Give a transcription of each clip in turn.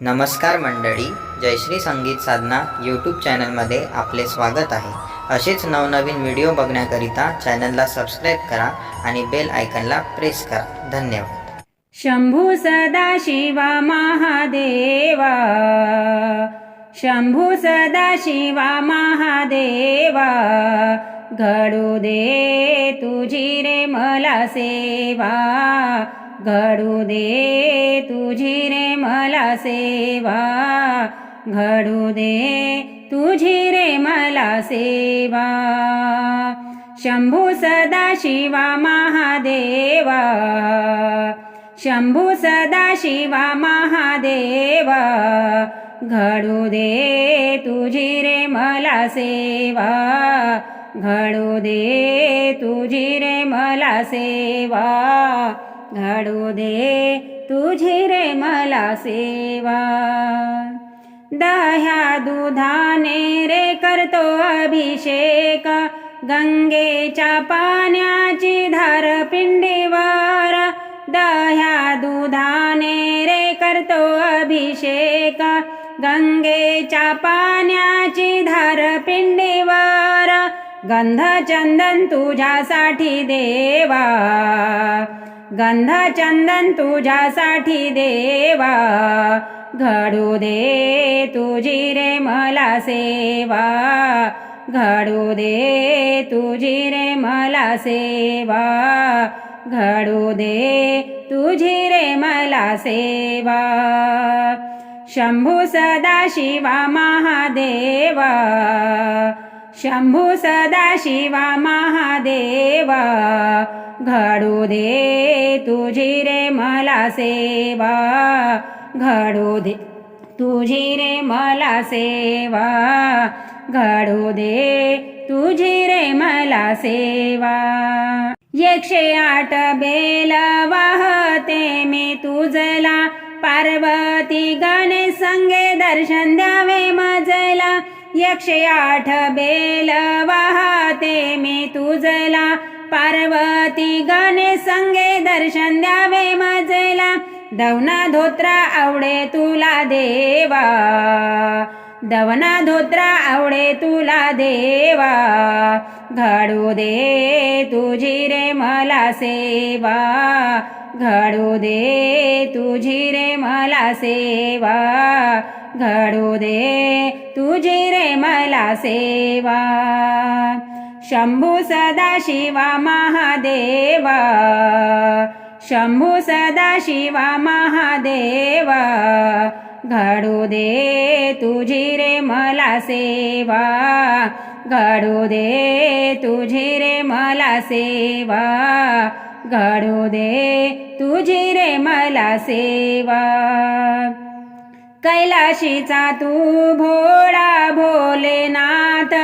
नमस्कार मंडळी जयश्री संगीत साधना यूट्यूब चॅनलमध्ये आपले स्वागत आहे. असेच नवनवीन व्हिडिओ बघण्याकरिता चॅनलला सबस्क्राईब करा आणि बेल आयकनला प्रेस करा. धन्यवाद. शंभू सदाशिवा महादेवा. शंभू सदाशिवा महादेवा. घडू दे तुझी रे मला सेवा. घडू दे तुझी रे मला सेवा. घडू दे तुझी रे मला सेवा. शंभू सदा शिवा महादेवा. शंभू सदा शिवा महादेवा. घडू दे तुझी रे मला सेवा. घडू दे तुझी रे मला सेवा. घडू दे तुझी रे मला सेवा. दह्या दुधाने रे करतो अभिषेक. गंगेच्या पाण्याची धार पिंडीवर दह्या दुधाने रे करतो अभिषेक. गंगेच्या पाण्याची धार पिंडीवर गंध चंदन तुझ्यासाठी देवा. गंध चंदन तुझ्यासाठी देवा घडू दे तुझी रे मला सेवा घडू दे तुझी रे मला सेवा घडू दे तुझी रे मला सेवा. शंभू सदाशिवा महादेवा शंभू सदाशिवा महादेवा घडू दे तुझी रे मला सेवा घडू दे तुझी रे मला सेवा घडू दे तुझी रे मला सेवा. एकशे आठ बेल वाहते मी तुझला पार्वती गणेश संगे दर्शन द्यावे मजला एकशे आठ बेल वाहते मी तुझला. पार्वती गणेश संगे दर्शन द्यावे मजला दवना धोत्रा आवडे तुला देवा. दवना धोत्रा आवडे तुला देवा. घडू दे तुझी रे मला सेवा. घडू दे तुझी रे मला सेवा. घडू दे तुझी रे मला सेवा. शंभू सदाशिवा महादेवा. शंभू सदाशिवा महादेवा. घडू दे तुझी रे मला सेवा. घडू दे तुझी रे मला सेवा. घडू दे तुझी रे मला सेवा. कैलाशीचा तू भोळा भोलेनाथ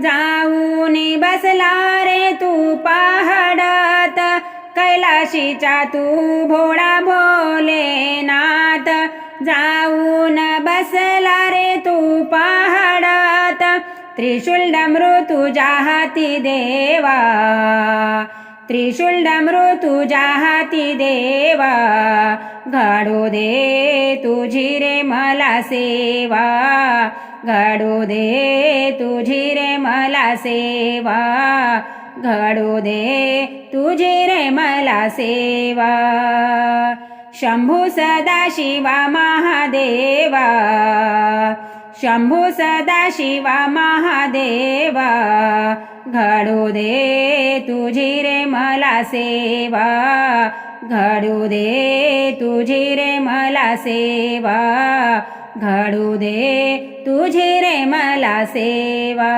जाऊन बसला रे तू पहाडात. कैलाशीचा तू भोळा भोलेनाथ जाऊन बसला रे तू पहाडात. त्रिशूल डमरू तुझ्या हाती देवा. त्रिशूल डमरू हाती देवा घडू दे तुझी रे मला सेवा घडू दे तुझी रे मला सेवा घडू दे तुझी रे मला सेवा. शंभू सदाशिवा महादेवा शंभू सदाशिवा महादेवा घडू दे तुझी रे मला सेवा. घडू दे तुझी रे मला सेवा. घडू दे तुझी रे मला सेवा.